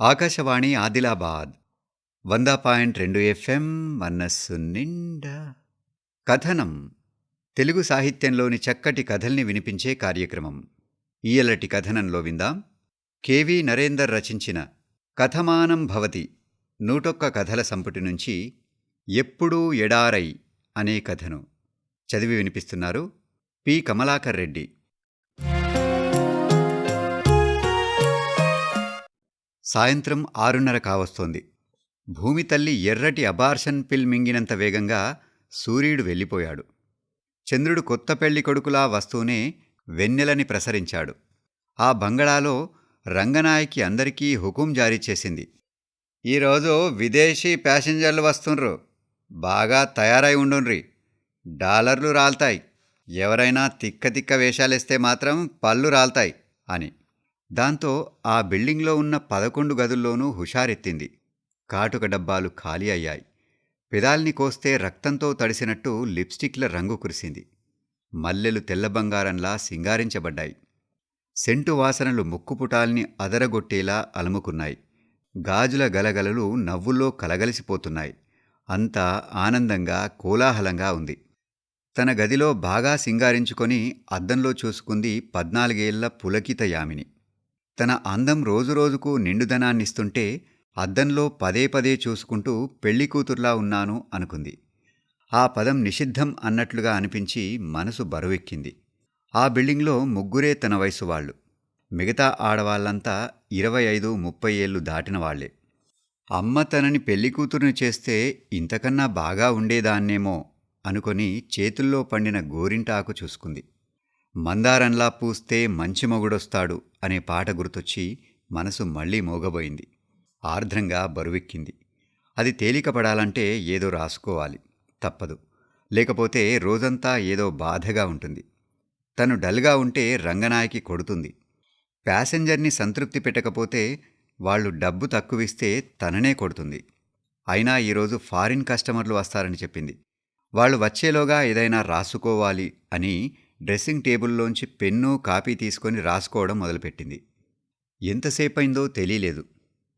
ఆకాశవాణి ఆదిలాబాద్ వంద పాయింట్ రెండు ఎఫ్ఎం మనస్సు నిండా. కథనం తెలుగు సాహిత్యంలోని చక్కటి కథల్ని వినిపించే కార్యక్రమం. ఈయలటి కథనంలో విందాం. కెవి నరేందర్ రచించిన కథమానం భవతి నూటొక్క కథల సంపుటి నుంచి ఎప్పుడూ ఎడారై అనే కథను. చదివి వినిపిస్తున్నారు పి. కమలాకర్ రెడ్డి. సాయంత్రం ఆరున్నర కావస్తోంది. భూమి తల్లి ఎర్రటి అబార్షన్ పిల్ మింగినంత వేగంగా సూర్యుడు వెళ్ళిపోయాడు. చంద్రుడు కొత్త పెళ్ళి కొడుకులా వస్తూనే వెన్నెలని ప్రసరించాడు. ఆ బంగళాలో రంగనాయకి అందరికీ హుకుం జారీ చేసింది. ఈరోజు విదేశీ ప్యాసింజర్లు వస్తుండ్రు. బాగా తయారై ఉండుండ్రి. డాలర్లు రాల్తాయి. ఎవరైనా తిక్క తిక్క వేషాలేస్తే మాత్రం పళ్ళు రాల్తాయి అని. దాంతో ఆ బిల్డింగ్లో ఉన్న పదకొండు గదుల్లోనూ హుషారెత్తింది. కాటుక డబ్బాలు ఖాళీ అయ్యాయి. పెదాల్ని కోస్తే రక్తంతో తడిసినట్టు లిప్స్టిక్ల రంగు కురిసింది. మల్లెలు తెల్ల బంగారంలా సింగారించబడ్డాయి సెంటు వాసనలు ముక్కుపుటాల్ని అదరగొట్టేలా అలముకున్నాయి. గాజుల గలగలలు నవ్వుల్లో కలగలిసిపోతున్నాయి. అంతా ఆనందంగా కోలాహలంగా ఉంది. తన గదిలో బాగా సింగారించుకొని అద్దంలో చూసుకుంది పద్నాలుగేళ్ళ పులకిత యామిని. తన అందం రోజురోజుకు నిండుదనాన్నిస్తుంటే అద్దంలో పదే పదే చూసుకుంటూ పెళ్ళి కూతుర్లా ఉన్నాను అనుకుంది. ఆ పదం నిషిద్ధం అన్నట్లుగా అనిపించి మనసు బరువెక్కింది. ఆ బిల్డింగ్లో ముగ్గురే తన వయసు వాళ్ళు. మిగతా ఆడవాళ్ళంతా ఇరవై ఐదు ముప్పై ఏళ్ళు దాటిన వాళ్ళే అమ్మ తనని పెళ్ళి కూతురుని చేస్తే ఇంతకన్నా బాగా ఉండేదాన్నేమో అనుకొని చేతుల్లో పండిన గోరింటాకు చూసుకుంది. మందారంలా పూస్తే మంచి మొగుడొస్తాడు అనే పాట గుర్తొచ్చి మనసు మళ్ళీ మోగబోయింది. ఆర్ద్రంగా బరువెక్కింది. అది తేలికపడాలంటే ఏదో రాసుకోవాలి. తప్పదు. లేకపోతే రోజంతా ఏదో బాధగా ఉంటుంది. తను డల్గా ఉంటే రంగనాయకి కొడుతుంది. ప్యాసింజర్ని సంతృప్తి పెట్టకపోతే వాళ్ళు డబ్బు తక్కువిస్తే తననే కొడుతుంది. అయినా ఈరోజు ఫారిన్ కస్టమర్లు వస్తారని చెప్పింది. వాళ్ళు వచ్చేలోగా ఏదైనా రాసుకోవాలి అని డ్రెస్సింగ్ టేబుల్లోంచి పెన్ను కాపీ తీసుకొని రాసుకోవడం మొదలుపెట్టింది. ఎంతసేపైందో తెలియలేదు.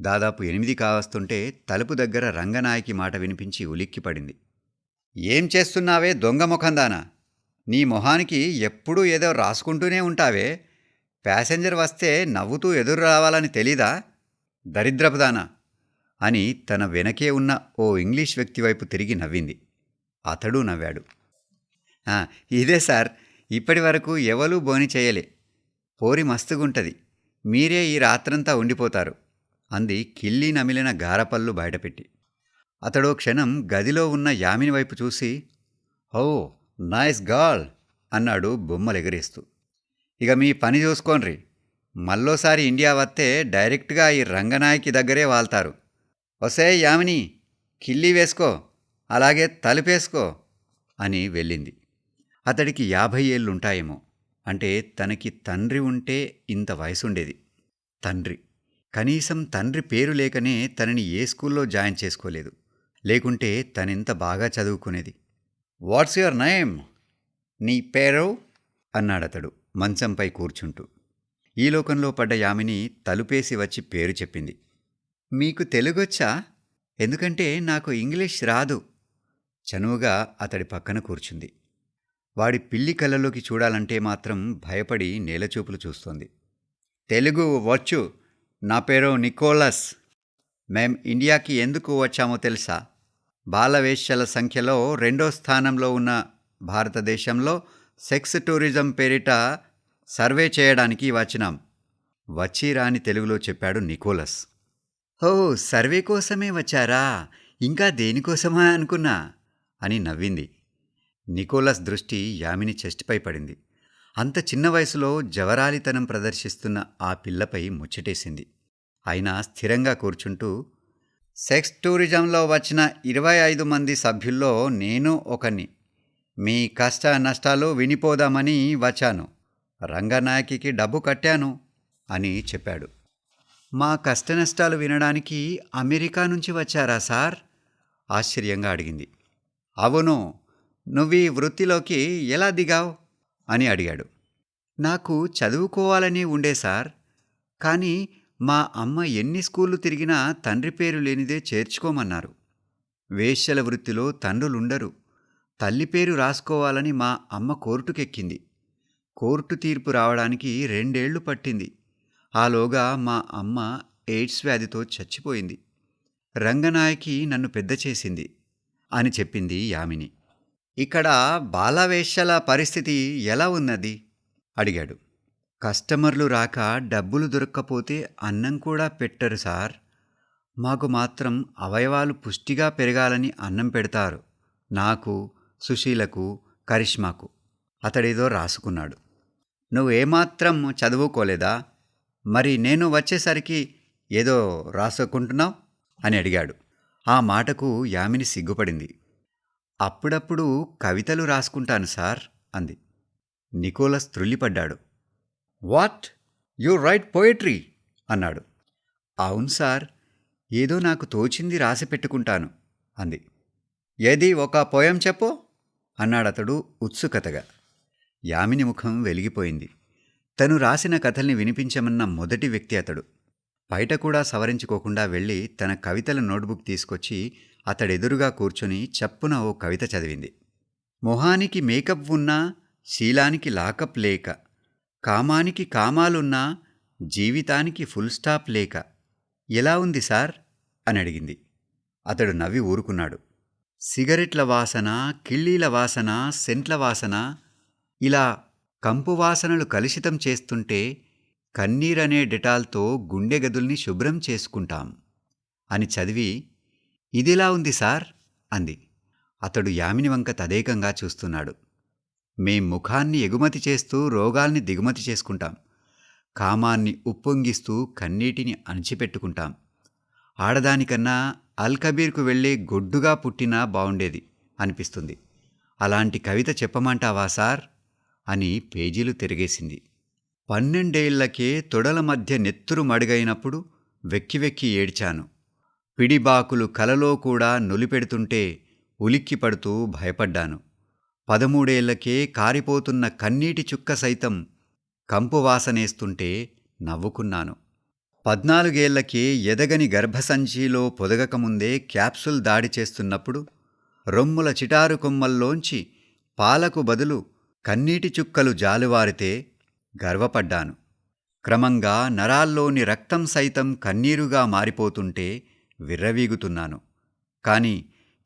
దాదాపు ఎనిమిది కావస్తుంటే తలుపు దగ్గర రంగనాయకి మాట వినిపించి ఉలిక్కిపడింది. ఏం చేస్తున్నావే దొంగ ముఖందానా? నీ మొహానికి ఎప్పుడూ ఏదో రాసుకుంటూనే ఉంటావే. ప్యాసెంజర్ వస్తే నవ్వుతూ ఎదురు రావాలని తెలీదా? దరిద్రపుదానా? అని తన వెనకే ఉన్న ఓ ఇంగ్లీష్ వ్యక్తి వైపు తిరిగి నవ్వింది. అతడు నవ్వాడు. ఇదే సార్. ఇప్పటి వరకు ఎవలూ బోని చేయలే. పోరి మస్తుగుంటది. మీరే ఈ రాత్రంతా ఉండిపోతారు. అంది కిల్లి నమిలిన గారపళ్ళు బయటపెట్టి. అతడో క్షణం గదిలో ఉన్న యామిని వైపు చూసి ఓ నైస్ గాల్ అన్నాడు బొమ్మలెగరేస్తూ. ఇక మీ పని చూసుకోండ్రి. మళ్ళోసారి ఇండియా వస్తే డైరెక్ట్గా ఈ రంగనాయకి దగ్గరే వాళ్తారు. ఒసే యామిని కిల్లి వేసుకో అలాగే తలుపేసుకో అని వెళ్ళింది. అతడికి యాభై ఏళ్ళుంటాయేమో. అంటే తనకి తండ్రి ఉంటే ఇంత వయసుండేది. తండ్రి. కనీసం తండ్రి పేరు లేకనే తనని ఏ స్కూల్లో జాయిన్ చేసుకోలేదు. లేకుంటే తనెంత బాగా చదువుకునేది. What's your name? నీ పేరు? అన్నాడతడు మంచంపై కూర్చుంటూ. ఈ లోకంలో పడ్డ యామిని తలుపేసి వచ్చి పేరు చెప్పింది. మీకు తెలుగొచ్చా? ఎందుకంటే నాకు ఇంగ్లీష్ రాదు. చనువుగా అతడి పక్కన కూర్చుంది. వాడి పిల్లి కళ్ళలోకి చూడాలంటే మాత్రం భయపడి నేలచూపులు చూస్తోంది. తెలుగు వచ్చు. నా పేరు నికోలస్. మేం ఇండియాకి ఎందుకు వచ్చామో తెలుసా? బాలవేశ్యల సంఖ్యలో రెండో స్థానంలో ఉన్న భారతదేశంలో సెక్స్ టూరిజం పేరిట సర్వే చేయడానికి వచ్చినాం. వచ్చి రాని తెలుగులో చెప్పాడు నికోలస్. ఓ సర్వే కోసమే వచ్చారా? ఇంకా దేనికోసమా అనుకున్నా అని నవ్వింది. నికోలస్ దృష్టి యామిని చెస్ట్పై పడింది. అంత చిన్న వయసులో జవరాలితనం ప్రదర్శిస్తున్న ఆ పిల్లపై ముచ్చటేసింది. అయినా స్థిరంగా కూర్చుంటూ సెక్స్ టూరిజంలో వచ్చిన ఇరవై ఐదు మంది సభ్యుల్లో నేను ఒకని మీ కష్ట నష్టాలు వినిపోదామని వచ్చాను. రంగనాయకికి డబ్బు కట్టాను అని చెప్పాడు. మా కష్టనష్టాలు వినడానికి అమెరికా నుంచి వచ్చారా సార్? ఆశ్చర్యంగా అడిగింది. అవును. నువ్వు ఈ వృత్తిలోకి ఎలా దిగావు? అని అడిగాడు. నాకు చదువుకోవాలని ఉండే సార్. కానీ మా అమ్మ ఎన్ని స్కూళ్ళు తిరిగినా తండ్రి పేరు లేనిదే చేర్చుకోమన్నారు. వేశ్యల వృత్తిలో తండ్రులుండరు. తల్లి పేరు రాసుకోవాలని మా అమ్మ కోర్టుకెక్కింది. కోర్టు తీర్పు రావడానికి రెండేళ్ళు పట్టింది. ఆలోగా మా అమ్మ ఎయిడ్స్ వ్యాధితో చచ్చిపోయింది. రంగనాయకి నన్ను పెద్ద చేసింది అని చెప్పింది యామిని. ఇక్కడ బాలవేశ్యల పరిస్థితి ఎలా ఉన్నది? అడిగాడు. కస్టమర్లు రాక డబ్బులు దొరక్కపోతే అన్నం కూడా పెట్టరు సార్. మాకు మాత్రం అవయవాలు పుష్టిగా పెరగాలని అన్నం పెడతారు. నాకు సుశీలకు కరిష్మాకు. అతడేదో రాసుకున్నాడు. నువ్వేమాత్రం చదువుకోలేదా? మరి నేను వచ్చేసరికి ఏదో రాసుకుంటున్నావు? అని అడిగాడు. ఆ మాటకు యామిని సిగ్గుపడింది. అప్పుడప్పుడు కవితలు రాసుకుంటాను సార్ అంది. నికోలస్ త్రుల్లిపడ్డాడు వాట్? యు రైట్ పోయట్రీ అన్నాడు. అవును సార్ ఏదో నాకు తోచింది రాసి పెట్టుకుంటాను అంది. ఏది ఒక పోయం చెప్పు అన్నాడతడు ఉత్సుకతగా. యామిని ముఖం వెలిగిపోయింది. తను రాసిన కథల్ని వినిపించమన్న మొదటి వ్యక్తి అతడు. బయట కూడా సవరించుకోకుండా వెళ్ళి తన కవితల నోట్బుక్ తీసుకొచ్చి అతడెదురుగా కూర్చొని చప్పున ఓ కవిత చదివింది. మొహానికి మేకప్ ఉన్నా శీలానికి లాకప్ లేక కామానికి కామాలున్నా జీవితానికి ఫుల్ స్టాప్ లేక ఎలా ఉంది సార్? అని అడిగింది. అతడు నవ్వి ఊరుకున్నాడు. సిగరెట్ల వాసన కిళ్ళీల వాసన సెంట్ల వాసన ఇలా కంపు వాసనలు కలుషితం చేస్తుంటే కన్నీరనే డెటాల్తో గుండె గదుల్ని శుభ్రం చేసుకుంటాం అని చదివి ఇదిలా ఉంది సార్ అంది. అతడు యామిని వంక తదేకంగా చూస్తున్నాడు. మేం ముఖాన్ని ఎగుమతి చేస్తూ రోగాల్ని దిగుమతి చేసుకుంటాం. కామాన్ని ఉప్పొంగిస్తూ కన్నీటిని అణిచిపెట్టుకుంటాం. ఆడదానికన్నా అల్కబీర్కు వెళ్ళి గొడ్డుగా పుట్టినా బావుండేది అనిపిస్తుంది. అలాంటి కవిత చెప్పమంటావా సార్? అని పేజీలు తిరిగేసింది. పన్నెండేళ్ళకే తొడల మధ్య నెత్తురు మడుగైనప్పుడు వెక్కి వెక్కి ఏడ్చాను. పిడిబాకులు కలలో కూడా నులిపెడుతుంటే ఉలిక్కిపడుతూ భయపడ్డాను. పదమూడేళ్ళకే కారిపోతున్న కన్నీటి చుక్క సైతం కంపు వాసనేస్తుంటే నవ్వుకున్నాను. పద్నాలుగేళ్ళకే ఎదగని గర్భసంచిలో పొదగకముందే క్యాప్సుల్ దాడి చేస్తున్నప్పుడు రొమ్ముల చిటారు కొమ్మల్లోంచి పాలకు బదులు కన్నీటి చుక్కలు జాలువారితే గర్వపడ్డాను. క్రమంగా నరాల్లోని రక్తం సైతం కన్నీరుగా మారిపోతుంటే విర్రవీగుతున్నాను. కాని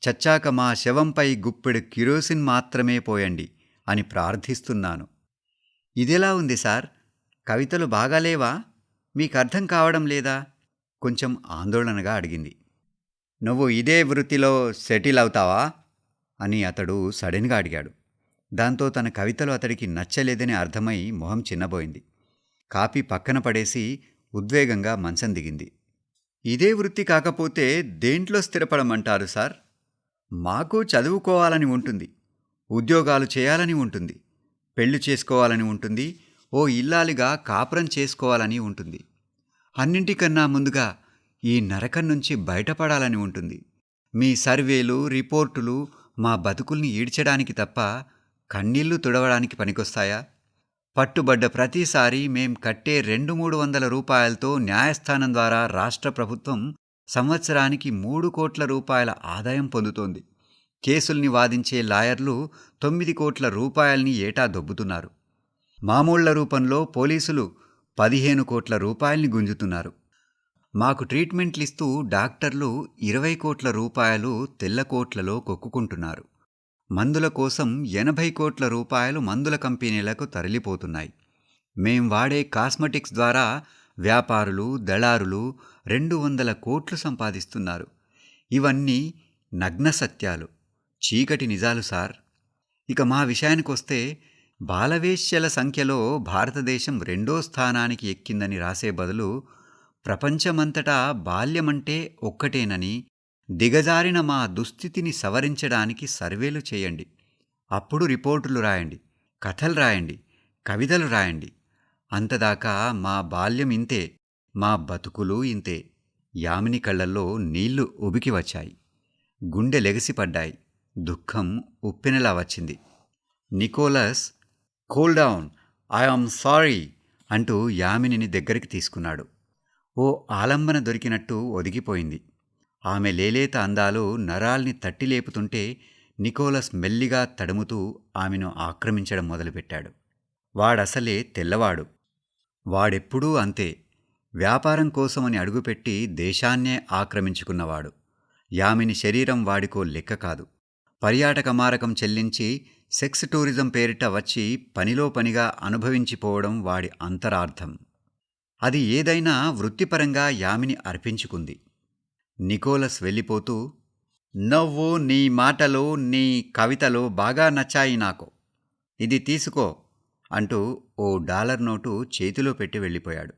చచ్చాక మా శవంపై గుప్పెడు కిరోసిన్ మాత్రమే పోయండి అని ప్రార్థిస్తున్నాను. ఇదెలా ఉంది సార్? కవితలు బాగాలేవా? మీకు అర్థం కావడం లేదా? కొంచెం ఆందోళనగా అడిగింది. నువ్వు ఇదే వృత్తిలో సెటిల్ అవుతావా? అని అతడు సడన్గా అడిగాడు. దాంతో తన కవితలు అతడికి నచ్చలేదని అర్థమై మొహం చిన్నబోయింది. కాపీ పక్కన పడేసి ఉద్వేగంగా మంచం దిగింది. ఇదే వృత్తి కాకపోతే దేంట్లో స్థిరపడమంటారు సార్? మాకు చదువుకోవాలని ఉంటుంది ఉద్యోగాలు చేయాలని ఉంటుంది పెళ్ళి చేసుకోవాలని ఉంటుంది ఓ ఇల్లాలిగా కాపురం చేసుకోవాలని ఉంటుంది. అన్నింటికన్నా ముందుగా ఈ నరకం నుంచి బయటపడాలని ఉంటుంది. మీ సర్వేలు రిపోర్టులు మా బతుకుల్ని ఈడ్చడానికి తప్ప కన్నీళ్ళు తుడవడానికి పనికొస్తాయా? పట్టుబడ్డ ప్రతిసారి మేం కట్టే రెండు మూడు వందల రూపాయలతో న్యాయస్థానం ద్వారా రాష్ట్ర ప్రభుత్వం సంవత్సరానికి మూడు కోట్ల రూపాయల ఆదాయం పొందుతోంది. కేసుల్ని వాదించే లాయర్లు తొమ్మిది కోట్ల రూపాయల్ని ఏటా దొబ్బుతున్నారు. మామూళ్ళ రూపంలో పోలీసులు పదిహేను కోట్ల రూపాయల్ని గుంజుతున్నారు. మాకు ట్రీట్మెంట్లిస్తూ డాక్టర్లు ఇరవై కోట్ల రూపాయలు తెల్ల కోట్లలో కొక్కుకుంటున్నారు. మందుల కోసం ఎనభై కోట్ల రూపాయలు మందుల కంపెనీలకు తరలిపోతున్నాయి. మేం వాడే కాస్మెటిక్స్ ద్వారా వ్యాపారులు దళారులు రెండు వందల కోట్లు సంపాదిస్తున్నారు. ఇవన్నీ నగ్న సత్యాలు చీకటి నిజాలు సార్. ఇక మా విషయానికొస్తే బాలవేశ్యల సంఖ్యలో భారతదేశం రెండో స్థానానికి ఎక్కిందని రాసే బదులు ప్రపంచమంతటా బాల్యమంటే ఒక్కటేనని దిగజారిన మా దుస్థితిని సవరించడానికి సర్వేలు చేయండి. అప్పుడు రిపోర్టులు రాయండి కథలు రాయండి కవితలు రాయండి. అంతదాకా మా బాల్యం ఇంతే మా బతుకులు ఇంతే. యామిని కళ్ళల్లో నీళ్ళు ఉబికి వచ్చాయి. గుండె లెగసిపడ్డాయి దుఃఖం ఉప్పెనలా వచ్చింది. Nicholas cool down I am sorry అంటూ యామినిని దగ్గరికి తీసుకున్నాడు. ఓ ఆలంబన దొరికినట్టు ఒదిగిపోయింది. ఆమె లేలేత అందాలు నరాల్ని తట్టి లేపుతుంటే నికోలస్ మెల్లిగా తడుముతూ ఆమెను ఆక్రమించడం మొదలుపెట్టాడు. వాడసలే తెల్లవాడు. వాడెప్పుడూ అంతే. వ్యాపారం కోసమని అడుగుపెట్టి దేశాన్నే ఆక్రమించుకున్నవాడు. యామిని శరీరం వాడికో లెక్క కాదు. పర్యాటక మారకం చెల్లించి సెక్స్ టూరిజం పేరిట వచ్చి పనిలో పనిగా అనుభవించిపోవడం వాడి అంతరార్థం. అది ఏదైనా వృత్తిపరంగా యామిని అర్పించుకుంది. నికోలస్ వెళ్ళిపోతూ నవ్వు నీ మాటలు నీ కవితలు బాగా నచ్చాయి నాకు. ఇది తీసుకో అంటూ ఓ డాలర్ నోటు చేతిలో పెట్టి వెళ్ళిపోయాడు.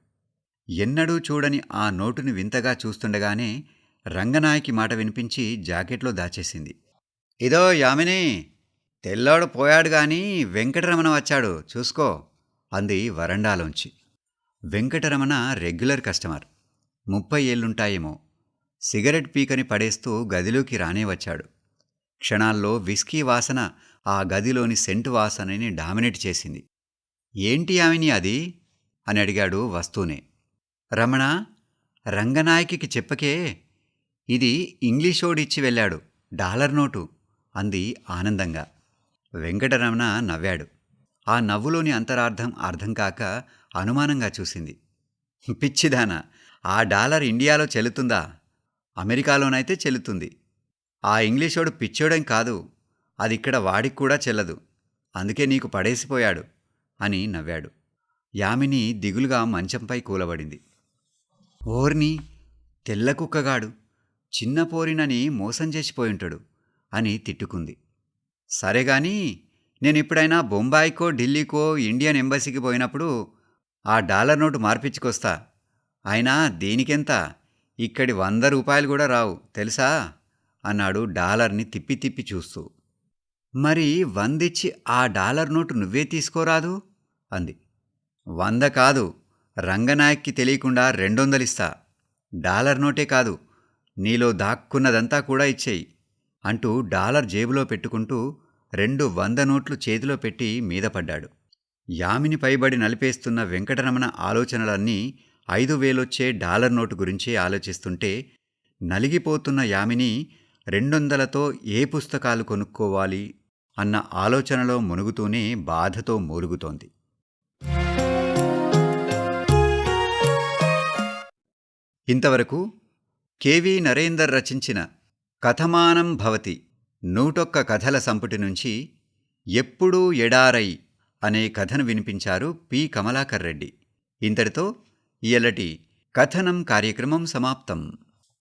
ఎన్నడూ చూడని ఆ నోటుని వింతగా చూస్తుండగానే రంగనాయకి మాట వినిపించి జాకెట్లో దాచేసింది. ఇదో యామిని తెల్లోడు పోయాడు గాని వెంకటరమణ వచ్చాడు చూసుకో అంది వరండాలోంచి. Venkataramana regular customer. ముప్పై ఏళ్ళుంటాయేమో. సిగరెట్ పీకని పడేస్తూ గదిలోకి రానే వచ్చాడు. క్షణాల్లో విస్కీ వాసన ఆ గదిలోని సెంటు వాసనని డామినేట్ చేసింది. ఏంటి ఆమెని అది? అని అడిగాడు వస్తూనే. రమణ రంగనాయకికి చెప్పకే. ఇది ఇంగ్లీషోడిచ్చి వెళ్ళాడు. డాలర్ నోటు అంది ఆనందంగా. వెంకటరమణ నవ్వాడు. ఆ నవ్వులోని అంతరార్థం అర్థం కాక అనుమానంగా చూసింది. పిచ్చిదానా ఆ డాలర్ ఇండియాలో చెల్లుతుందా? అమెరికాలోనైతే చెల్లుతుంది. ఆ ఇంగ్లీషోడు పిచ్చోడేం కాదు. అది ఇక్కడ వాడికి కూడా చెల్లదు. అందుకే నీకు పడేసిపోయాడు అని నవ్వాడు. యామిని దిగులుగా మంచంపై కూలబడింది. ఓర్ని తెల్ల కుక్కగాడు చిన్న పోరినని మోసం చేసిపోయింటాడు అని తిట్టుకుంది. సరే గాని నేను బొంబాయికో ఢిల్లీకో ఇండియన్ ఎంబసీకి పోయినప్పుడు ఆ డాలర్ నోటు మార్పించుకొస్తా అయినా దీనికెంత? ఇక్కడి వంద రూపాయలు కూడా రావు తెలుసా? అన్నాడు డాలర్ని తిప్పి తిప్పి చూస్తూ. మరి వందిచ్చి ఆ డాలర్ నోటు నువ్వే తీసుకోరాదు? అంది. వంద కాదు రంగనాయక్కి తెలియకుండా రెండొందలిస్తా. డాలర్ నోటే కాదు నీలో దాక్కున్నదంతా కూడా ఇచ్చేయి అంటూ డాలర్ జేబులో పెట్టుకుంటూ రెండు వంద నోట్లు చేతిలో పెట్టి మీద పడ్డాడు. యామిని పైబడి నలిపేస్తున్న వెంకటరమణ ఆలోచనలన్నీ ఐదు వేలొచ్చే డాలర్ నోటు గురించి ఆలోచిస్తుంటే నలిగిపోతున్న యామిని రెండొందలతో ఏ పుస్తకాలు కొనుక్కోవాలి అన్న ఆలోచనలో మునుగుతూనే బాధతో మూలుగుతోంది. ఇంతవరకు కెవి నరేందర్ రచించిన కథమానం భవతి నూటొక్క కథల సంపుటి నుంచి ఎప్పుడూ ఎడారై అనే కథను వినిపించారు పి. కమలాకర్ రెడ్డి. ఇంతటితో ఇయలటి కథనం కార్యక్రమం సమాప్తం.